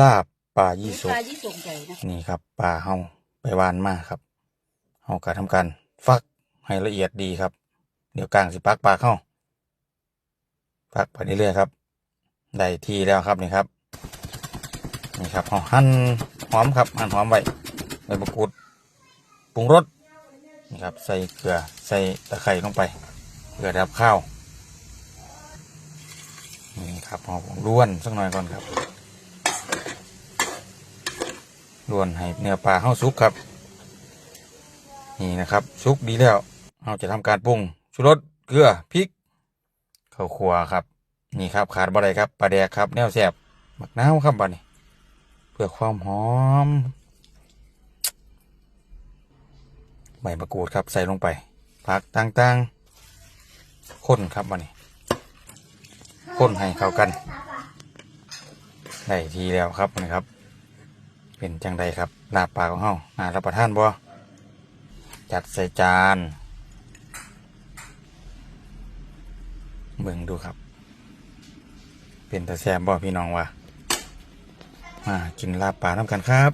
ลาบปลายี่สปกลายี่สกใหญ่นะนี่ครับปลาเฮาไปหวานมาครับเฮาก็ทำการฟักให้ละเอียดดีครับ เดี๋ยวกลางสิปักปลาเข้าปักไปเรื่อยๆครับได้ที่แล้วครับนี่ครับนี่ครับเฮาหั่นหอมครับหั่นหอมไว้ใบมะกรูดปรุงรสนี่ครับใส่เกลือใส่ตะไคร้ลงไปเพื่อดับข้าวนี่ครับเฮาล้วนสักหน่อยก่อนครับ ล้วนให้เนื้อปลาเฮาสุกครับ นี่นะครับสุกดีแล้วเราจะทำการปรุงชูรสเกลือพริกข้าวคั่วครับ นี่ครับขาดบ่ได้ครับปลาแดกครับ แนวแสบหมักน้าวครับบัดนี้เพื่อความหอมใบมะกรูดครับใส่ลงไปผักต่างๆข้นครับบัดนี้ข้นให้เข้ากันได้ทีแล้วครับนี่ครับ เป็นจังใดครับลาบปลาของเฮาน่ารับประทานบ่จัดใส่จานเบิ่งดูครับ เป็นตะแซมบ่พี่น้องวะมากินลาบปลาน้ำกันครับ